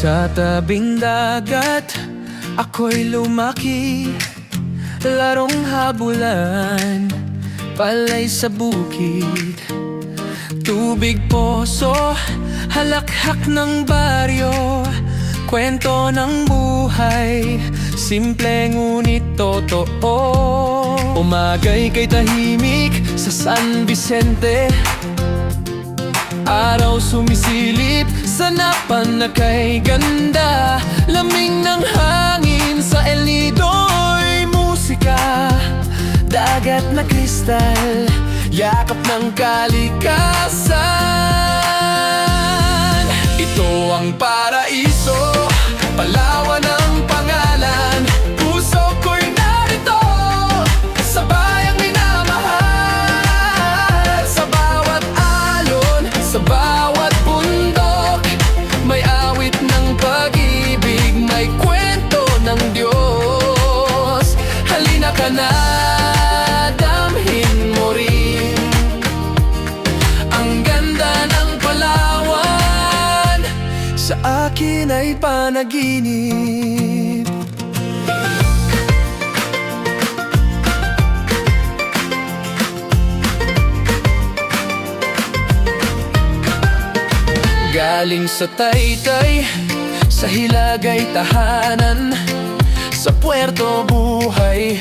tabing dagat Ako'y lumaki. Larong habulan Palay sa bukid. Tubig poso Halakhak ng baryo. Kwento ng buhay Simple ngunit totoo. Umagay kay tahimik Sa San Vicente sumisilip sa napan na kay ganda Lamig ng hangin sa El Nido'y musika. Dagat na kristal, yakap ng kalikasan. Ito ang paraiso, akin ay panaginip. Galing sa taytay Sa hilagay tahanan Sa puerto buhay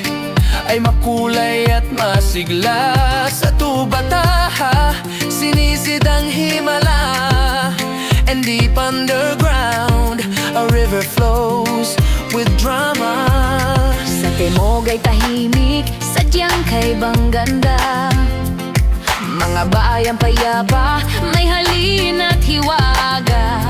Ay makulay at masigla. Sa tubataha Sinisid ang himala And deep underground Sa timog ay tahimik, sadyang kay bang ganda. Mga bayang payapa, may halin at hiwaga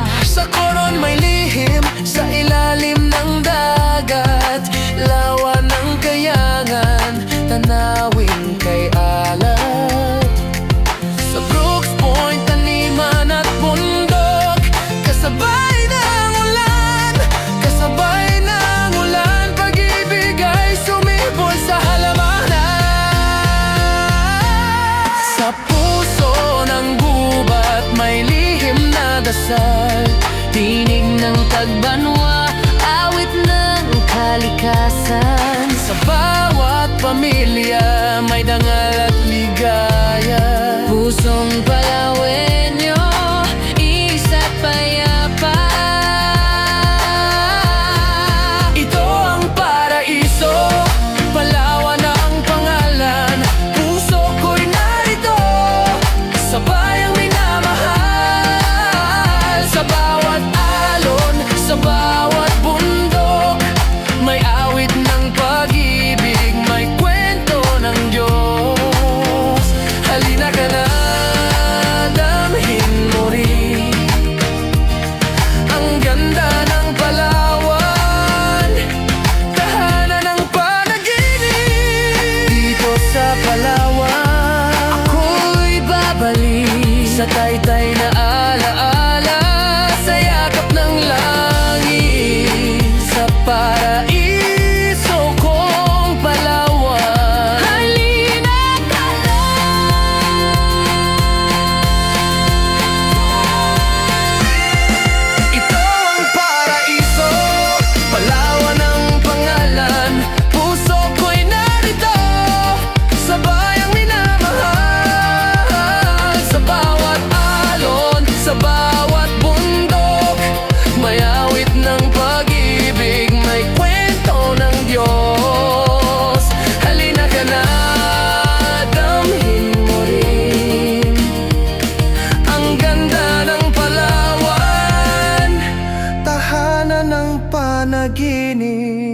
dasal Tinig ng tagbanwa, awit ng kalikasan. Sa bawat pamilya Dito sa 你。